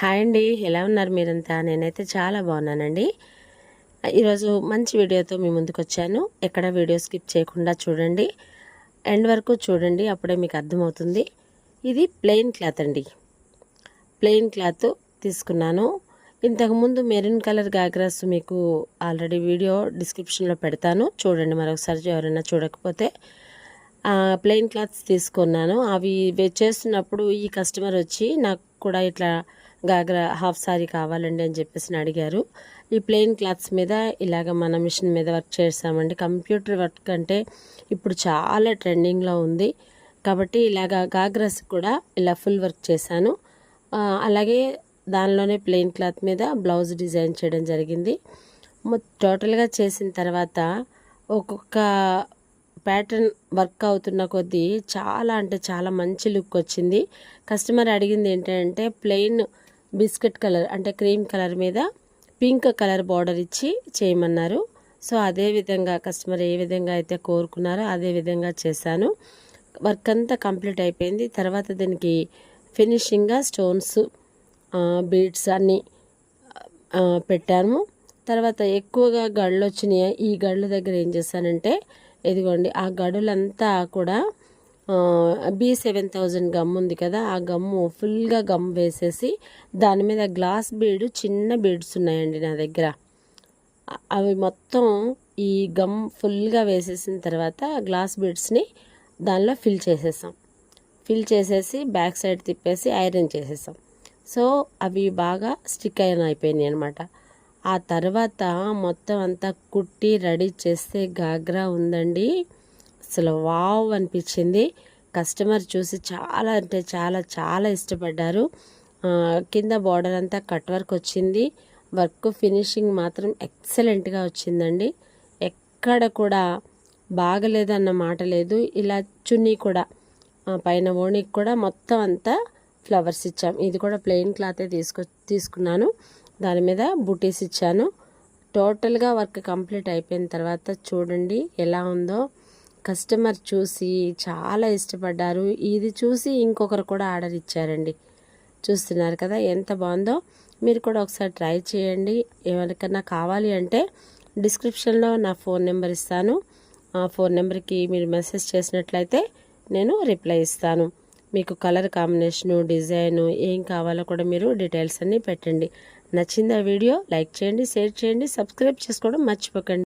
Hi అండి. ఎలా ఉన్నారు మీరంతా? నేనైతే చాలా బాగున్నానండి. ఈరోజు మంచి వీడియోతో మీ ముందుకు వచ్చాను ఎక్కడ వీడియో స్కిప్ చేయకుండా చూడండి. ఎండ్ వరకు చూడండి అప్పుడే మీకు అర్థమవుతుంది. ఇది ప్లెయిన్ క్లాత్ అండి. ప్లెయిన్ క్లాత్ తీసుకున్నాను. ఇంతకుముందు మెరూన్ కలర్ గాగ్రాస్ మీకు ఆల్రెడీ వీడియో డిస్క్రిప్షన్లో పెడతాను. చూడండి మరొకసారి ఎవరైనా చూడకపోతే. ప్లెయిన్ క్లాత్స్ తీసుకున్నాను. అవి చేస్తున్నప్పుడు ఈ కస్టమర్ వచ్చి నాకు కూడా ఇట్లా గాగ్రా హాఫ్ సారీ కావాలండి అని చెప్పేసి అడిగారు. ఈ ప్లెయిన్ క్లాత్స్ మీద ఇలాగ మన మిషన్ మీద వర్క్ చేస్తామండి. కంప్యూటర్ వర్క్ అంటే ఇప్పుడు చాలా ట్రెండింగ్లో ఉంది. కాబట్టి ఇలాగ గాగ్రాస్ కూడా ఇలా ఫుల్ వర్క్ చేశాను. అలాగే దానిలోనే ప్లెయిన్ క్లాత్ మీద బ్లౌజ్ డిజైన్ చేయడం జరిగింది. టోటల్గా చేసిన తర్వాత ఒక్కొక్క ప్యాటర్న్ వర్క్ అవుతున్న కొద్దీ చాలా అంటే చాలా మంచి లుక్ వచ్చింది. కస్టమర్ అడిగింది ఏంటంటే ప్లెయిన్ బిస్కెట్ కలర్ అంటే క్రీమ్ కలర్ మీద పింక్ కలర్ బార్డర్ ఇచ్చి చేయమన్నారు. సో అదే విధంగా కస్టమర్ ఏ విధంగా అయితే కోరుకున్నారో అదే విధంగా చేశాను. వర్క్ అంతా కంప్లీట్ అయిపోయింది. తర్వాత దీనికి ఫినిషింగ్గా స్టోన్స్ బీడ్స్ అన్నీ పెట్టాము. తర్వాత ఎక్కువగా గళ్ళు వచ్చినాయి ఈ గళ్ళు దగ్గర ఏం చేశానంటే ఇదిగోండి ఆ గడులంతా కూడా బీ సెవెన్ థౌజండ్ గమ్ ఉంది కదా ఆ గమ్ము ఫుల్గా గమ్ వేసేసి దాని మీద గ్లాస్ బీడ్ చిన్న బీడ్స్ ఉన్నాయండి నా దగ్గర. అవి మొత్తం ఈ గమ్ ఫుల్గా వేసేసిన తర్వాత గ్లాస్ బీడ్స్ని దానిలో ఫిల్ చేసేసాం. ఫిల్ చేసేసి బ్యాక్ సైడ్ తిప్పేసి ఐరన్ చేసేసాం. సో అవి బాగా స్టిక్ అయిన అయిపోయినాయి అనమాట ఆ తర్వాత మొత్తం అంతా కుట్టి రెడీ చేస్తే గాగ్రా ఉందండి. అసలు వావ్ అనిపించింది. కస్టమర్ చూసి చాలా అంటే చాలా చాలా ఇష్టపడ్డారు. కింద బార్డర్ అంతా కట్ వర్క్ వచ్చింది. వర్క్ ఫినిషింగ్ మాత్రం ఎక్సలెంట్గా వచ్చిందండి. ఎక్కడ కూడా బాగలేదన్న మాట లేదు. ఇలా చున్నీ కూడా పైన ఓణికి కూడా మొత్తం అంతా ఫ్లవర్స్ ఇచ్చాం. ఇది కూడా ప్లెయిన్ క్లాతే తీసుకొ తీసుకున్నాను. దాని మీద బుటీస్ ఇచ్చాను. టోటల్గా వర్క్ కంప్లీట్ అయిపోయిన తర్వాత చూడండి ఎలా ఉందో. కస్టమర్ చూసి చాలా ఇష్టపడ్డారు. ఇది చూసి ఇంకొకరు కూడా ఆర్డర్ ఇచ్చారండి. చూస్తున్నారు కదా ఎంత బాగుందో. మీరు కూడా ఒకసారి ట్రై చేయండి. ఎవరికన్నా కావాలి అంటే డిస్క్రిప్షన్లో నా ఫోన్ నెంబర్ ఇస్తాను. ఆ ఫోన్ నెంబర్కి మీరు మెసేజ్ చేసినట్లయితే నేను రిప్లై ఇస్తాను. మీకు కలర్ కాంబినేషను డిజైను ఏం కావాలో కూడా మీరు డీటెయిల్స్ అన్నీ పెట్టండి. నచ్చింది ఆ వీడియో లైక్ చేయండి షేర్ చేయండి సబ్స్క్రైబ్ చేసుకోవడం మర్చిపోకండి.